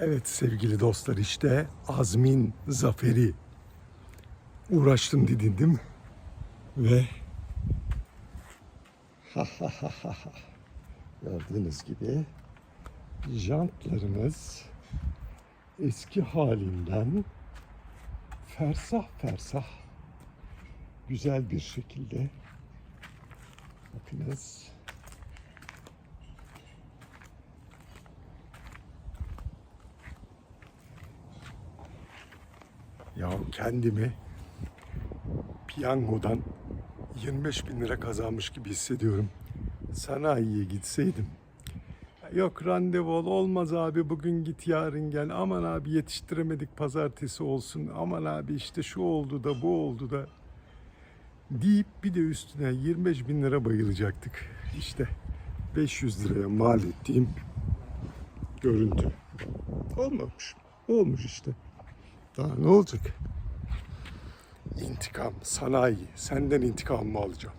Evet sevgili dostlar işte Azmin zaferi. Uğraştım didindim ve gördüğünüz gibi jantlarımız eski halinden fersah fersah güzel bir şekilde bakınız Ya kendimi piyangodan 25 bin lira kazanmış gibi hissediyorum. Sanayiye gitseydim. Yok randevu ol olmaz abi bugün git yarın gel. Aman abi yetiştiremedik pazartesi olsun. Aman abi işte şu oldu da bu oldu da. Deyip bir de üstüne 25 bin lira bayılacaktık. İşte 500 liraya mal ettiğim görüntü. Olmamış. Olmuş işte. Daha ne olacak? İntikam, sanayi. Senden intikamımı alacağım.